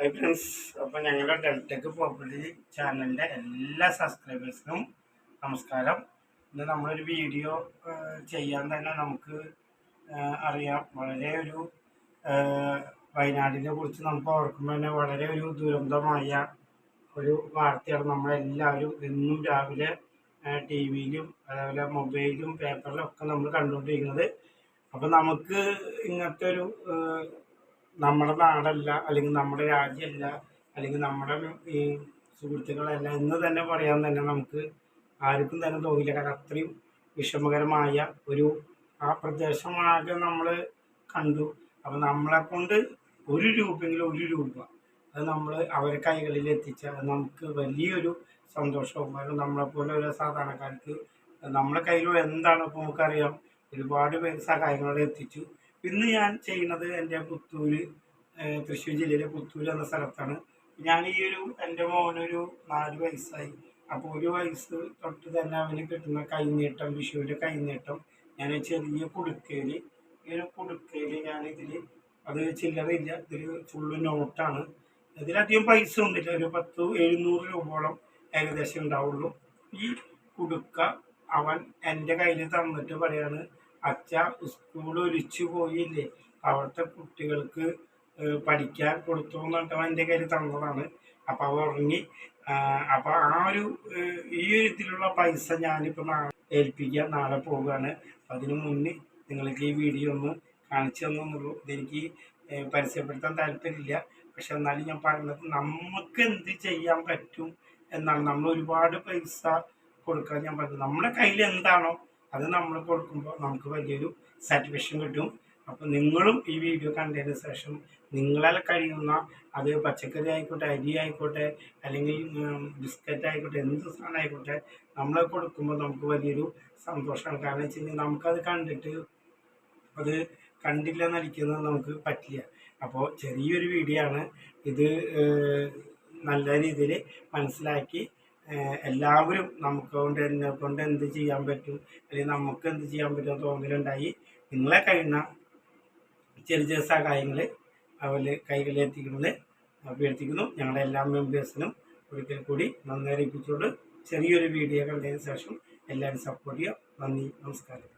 Hi friends അപ്പോൾ ഞങ്ങളുടെ ഡെൽറ്റക്ക് property ചാനലിന്റെ എല്ലാ സബ്സ്ക്രൈബേഴ്സിനും നമസ്കാരം. ഇന്ന് നമ്മളൊരു വീഡിയോ ചെയ്യാൻ തന്നെ നമുക്ക് അറിയാം. വളരെ ഒരു വയനാടിനെ കുറിച്ച് നമുക്ക് ഓർക്കുമ്പോൾ തന്നെ വളരെ ഒരു ദുരന്തമായ ഒരു വാർത്തയാണ് നമ്മളെല്ലാവരും എന്നും രാവിലെ ടി വിയിലും അതേപോലെ മൊബൈലും പേപ്പറിലും ഒക്കെ നമ്മൾ കണ്ടുകൊണ്ടിരിക്കുന്നത്. അപ്പം നമുക്ക് ഇങ്ങനത്തെ ഒരു നമ്മുടെ നാടല്ല അല്ലെങ്കിൽ നമ്മുടെ രാജ്യമല്ല അല്ലെങ്കിൽ നമ്മുടെ ഈ സുഹൃത്തുക്കളല്ല എന്ന് തന്നെ പറയാൻ തന്നെ നമുക്ക് ആർക്കും തന്നെ തോന്നില്ല. കാരണം അത്രയും വിഷമകരമായ ഒരു ആ പ്രദേശമാകെ നമ്മൾ കണ്ടു. അപ്പം നമ്മളെ കൊണ്ട് ഒരു രൂപയെങ്കിലും ഒരു രൂപ അത് നമ്മൾ അവരെ കൈകളിൽ എത്തിച്ചാൽ നമുക്ക് വലിയൊരു സന്തോഷവും കാരണം നമ്മളെപ്പോലെ ഒരു സാധാരണക്കാർക്ക് നമ്മളെ കയ്യിൽ എന്താണ് ഇപ്പോൾ നമുക്കറിയാം. ഒരുപാട് പേര് സഹായങ്ങളോടെ എത്തിച്ചു. ഇന്ന് ഞാൻ ചെയ്യുന്നത് എന്റെ പുത്തൂര് തൃശ്ശൂർ ജില്ലയിലെ പുത്തൂര് എന്ന സ്ഥലത്താണ്. ഞാൻ ഈ ഒരു എന്റെ മോനൊരു നാല് വയസ്സായി. അപ്പോൾ ഒരു വയസ്സ് തൊട്ട് തന്നെ അവന് കിട്ടുന്ന കൈനീട്ടം വിഷുവിന്റെ കൈനീട്ടം ഞാൻ ചെറിയ കുടുക്കയിൽ ഈ ഒരു കുടുക്കയിൽ ഞാനിതിൽ അത് ചില്ലറയില്ല ഇതിൽ ഫുള്ള് നോട്ടാണ് ഇതിലധികം പൈസ ഒന്നുമില്ല ഒരു പത്ത് എഴുന്നൂറ് രൂപയോളം ഏകദേശം ഉണ്ടാവുള്ളൂ. ഈ കുടുക്ക അവൻ എന്റെ കയ്യിൽ തന്നിട്ട് പറയാണ് അച്ഛ സ്കൂൾ ഒലിച്ചു പോയില്ലേ? അവിടുത്തെ കുട്ടികൾക്ക് പഠിക്കാൻ കൊടുത്തു എന്നിട്ട് എന്റെ കയ്യിൽ തന്നതാണ്. അപ്പോൾ അവ ഉറങ്ങി. അപ്പോൾ ആ ഒരു ഈ ഒരു ഇതിലുള്ള പൈസ ഞാനിപ്പോൾ നാളെ ഏൽപ്പിക്കാൻ നാളെ പോവുകയാണ്. അതിനു മുന്നേ നിങ്ങൾക്ക് ഈ വീഡിയോ ഒന്ന് കാണിച്ചു തന്നുള്ളൂ ഇതെനിക്ക് പരസ്യപ്പെടുത്താൻ താല്പര്യമില്ല. പക്ഷെ എന്നാലും ഞാൻ പറഞ്ഞത് നമുക്ക് എന്ത് ചെയ്യാൻ പറ്റും എന്നാണ്. നമ്മൾ ഒരുപാട് പൈസ കൊടുക്കാൻ ഞാൻ പറഞ്ഞത്. നമ്മുടെ കയ്യിൽ എന്താണോ അത് നമ്മൾ കൊടുക്കുമ്പോൾ നമുക്ക് വലിയൊരു സാറ്റിസ്ഫാക്ഷൻ കിട്ടും. അപ്പോൾ നിങ്ങളും ഈ വീഡിയോ കണ്ടതിന് ശേഷം നിങ്ങളാൽ കഴിയുന്ന അത് പച്ചക്കറി ആയിക്കോട്ടെ അരി ആയിക്കോട്ടെ അല്ലെങ്കിൽ ബിസ്ക്കറ്റ് ആയിക്കോട്ടെ എന്ത് സാധനം ആയിക്കോട്ടെ നമ്മൾ കൊടുക്കുമ്പോൾ നമുക്ക് വലിയൊരു സന്തോഷമാണ് കാരണം വെച്ച് കഴിഞ്ഞാൽ നമുക്കത് കണ്ടിട്ട് അത് കണ്ടില്ല എന്നടിക്കുന്നത് നമുക്ക് പറ്റില്ല. അപ്പോൾ ചെറിയൊരു വീഡിയോ ആണ്. ഇത് നല്ല രീതിയിൽ മനസ്സിലാക്കി എല്ലാവരും നമുക്ക് കൊണ്ട് എന്നെ കൊണ്ട് എന്ത് ചെയ്യാൻ പറ്റും? അല്ലെങ്കിൽ നമുക്ക് എന്ത് ചെയ്യാൻ പറ്റും തോന്നലുണ്ടായി. നിങ്ങളെ കഴിയുന്ന ചെറിയ ചെറിയ സഹായങ്ങൾ കൈകളിൽ എത്തിക്കുന്നത് അഭ്യർത്ഥിക്കുന്നു. ഞങ്ങളുടെ എല്ലാ മെമ്പേഴ്സിനും ഒരിക്കൽ കൂടി നന്ദി അറിയിപ്പിച്ചുകൊണ്ട് ചെറിയൊരു വീഡിയോ കണ്ടതിന് ശേഷം എല്ലാവരും സപ്പോർട്ട് ചെയ്യുക. നന്ദി നമസ്കാരം.